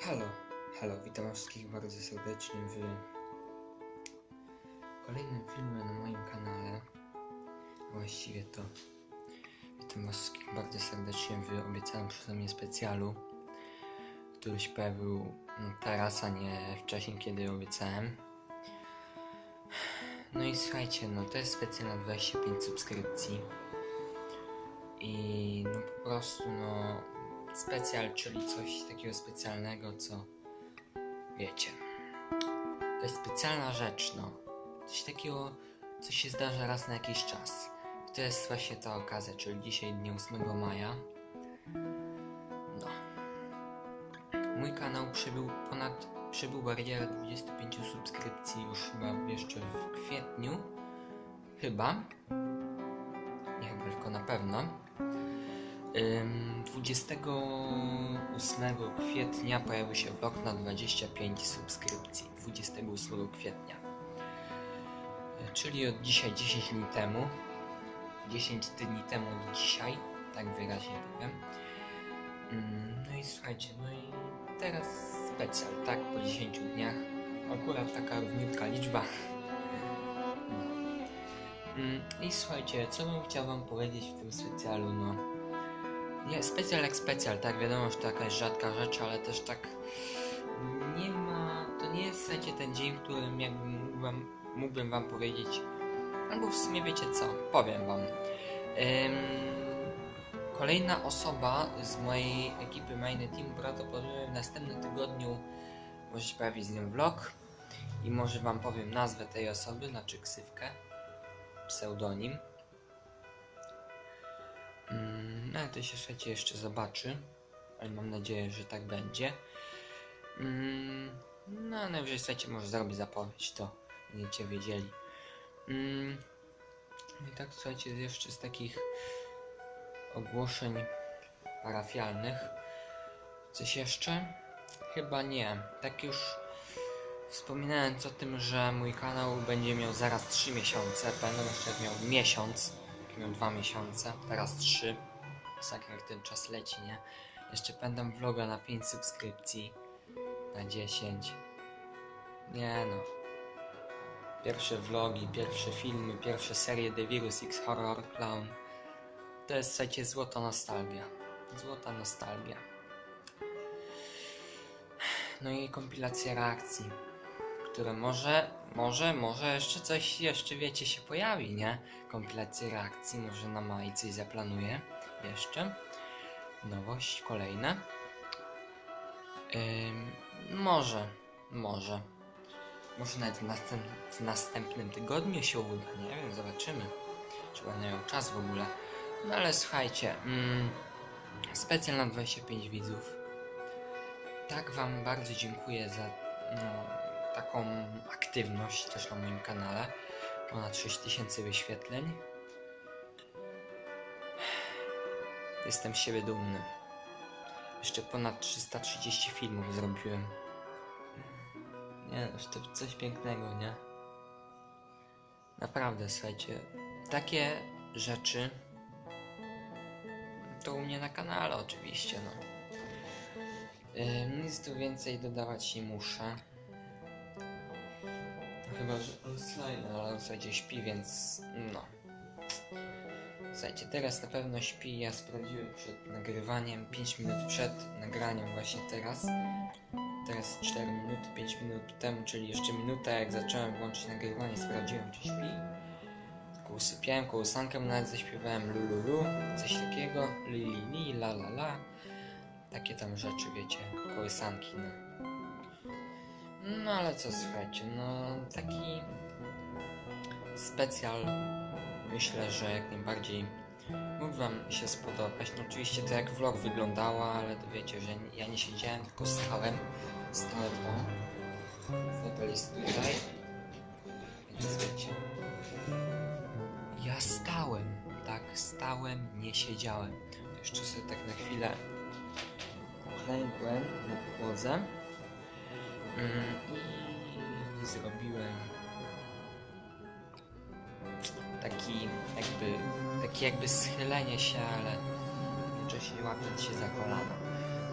Halo, halo, witam wszystkich bardzo serdecznie w kolejnym filmie na moim kanale. Właściwie to witam was wszystkich bardzo serdecznie w obiecanym przeze mnie specjalu, który się pojawił teraz, a nie wcześniej, kiedy obiecałem. No i słuchajcie, no to jest specjal na 25 subskrypcji. I no po prostu no specjal, czyli coś takiego specjalnego, co wiecie. To jest specjalna rzecz, no. Coś takiego, co się zdarza raz na jakiś czas. To jest właśnie ta okazja, czyli dzisiaj, dnia 8 maja. No. Mój kanał przybył ponad, przybył barierę 25 subskrypcji już chyba jeszcze w kwietniu. Chyba. Nie tylko na pewno. Ym, 28 kwietnia pojawił się vlog na 25 subskrypcji. 28 kwietnia. Czyli od dzisiaj 10 dni temu. 10 dni temu od dzisiaj, tak wyraźnie powiem. No i słuchajcie, no i teraz specjal, tak, po 10 dniach. Akurat taka równiutka liczba. Ym, I słuchajcie, co bym chciał wam powiedzieć w tym specjalu, no. Nie, specjal jak specjal, tak, wiadomo, że to jakaś rzadka rzecz, ale też tak nie ma, to nie jest w zasadzie ten dzień, w którym jakbym mógł wam, mógłbym wam powiedzieć, albo w sumie wiecie co, powiem wam. Ym, kolejna osoba z mojej ekipy Mainy Team prawdopodobnie w następnym tygodniu może się pojawić z nią vlog i może wam powiem nazwę tej osoby, znaczy ksywkę, pseudonim. Mm, ale to się słuchajcie jeszcze zobaczy. Ale mam nadzieję, że tak będzie. Mm, no, najwyżej słuchajcie, może zrobię zapowiedź, to będziecie wiedzieli. Mm, no i tak słuchajcie, jeszcze z takich ogłoszeń parafialnych. Coś jeszcze? Chyba nie. Tak już wspominając o tym, że mój kanał będzie miał zaraz 3 miesiące. Będę jeszcze miał miesiąc miał dwa miesiące, teraz trzy. Sakra jak ten czas leci, nie? Jeszcze będę vloga na 5 subskrypcji, na 10. Nie no. Pierwsze vlogi, pierwsze filmy, pierwsze serie The Virus X Horror Clown. To jest, słuchajcie, złota nostalgia. Złota nostalgia. No i kompilacja reakcji, które może, może, może jeszcze coś, jeszcze wiecie, się pojawi, nie? Kompilację reakcji, może na maj coś zaplanuję jeszcze. Nowość kolejna. Ym, może, może. Może nawet w, następ, w następnym tygodniu się uda, nie wiem, zobaczymy. Czy będę miał czas w ogóle. No ale słuchajcie, mm, specjal na 25 widzów. Tak Wam bardzo dziękuję za no, taką aktywność też na moim kanale. Ponad 6000 wyświetleń. Jestem z siebie dumny. Jeszcze ponad 330 filmów zrobiłem. Nie, to coś pięknego, nie? Naprawdę, słuchajcie, takie rzeczy to u mnie na kanale oczywiście, no. Nic tu więcej dodawać nie muszę. Chyba, że slajda, ale w zasadzie śpi, więc no. Słuchajcie, teraz na pewno śpi. Ja sprawdziłem przed nagrywaniem, 5 minut przed nagraniem właśnie teraz. Teraz 4 minuty, 5 minut temu, czyli jeszcze minuta jak zacząłem włączyć nagrywanie, sprawdziłem czy śpi. Tylko usypiałem, kołysankę nawet zaśpiewałem lululu, coś takiego, li li li, la la la. Takie tam rzeczy, wiecie, kołysanki, no. No ale co słuchajcie, no taki specjal myślę, że jak najbardziej mógł wam się spodobać. No oczywiście to jak vlog wyglądało, ale to wiecie, że ja nie siedziałem, tylko stałem. Stałem o. Fotel jest tutaj. Więc wiecie. Ja stałem, tak, stałem, nie siedziałem. Jeszcze sobie tak na chwilę klękłem na podłodze. I zrobiłem taki jakby, takie jakby schylenie się, ale jednocześnie łapiąc się za kolano.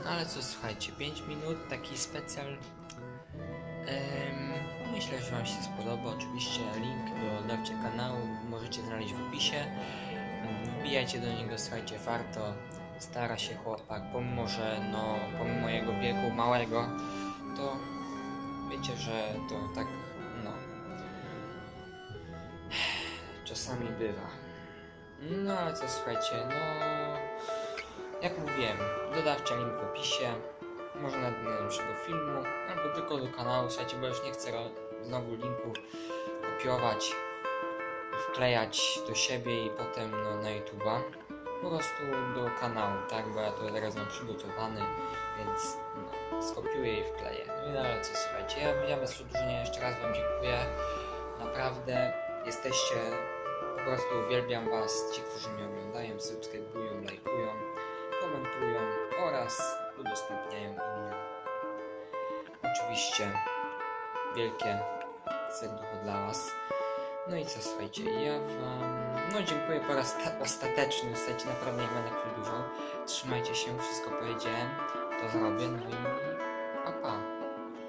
No ale co, słuchajcie, 5 minut, taki specjal. Em, myślę, że Wam się spodoba. Oczywiście link do dawcie kanału możecie znaleźć w opisie. Wbijajcie do niego, słuchajcie, warto. Stara się chłopak, pomimo że no, pomimo jego wieku małego, to wiecie, że to tak, no, czasami bywa. No ale co, słuchajcie, no, jak mówiłem, dodawcie link w opisie, można do naszego filmu, albo tylko do kanału, słuchajcie, bo już nie chcę znowu linku kopiować, wklejać do siebie i potem no, na YouTube'a. Po prostu do kanału, tak, bo ja to teraz mam przygotowany, więc no, skopiuję i wkleję. No i ale co, słuchajcie, ja, ja bez przedłużenia jeszcze raz Wam dziękuję. Naprawdę jesteście, po prostu uwielbiam Was, ci, którzy mnie oglądają, subskrybują, lajkują, komentują oraz udostępniają innym. Oczywiście wielkie serducho dla Was. No i co, słuchajcie, ja Wam, no dziękuję po raz ta- ostateczny, słuchajcie, naprawdę nie będę przedłużał. Trzymajcie się, wszystko powiedziałem, to zrobię, no i pa pa.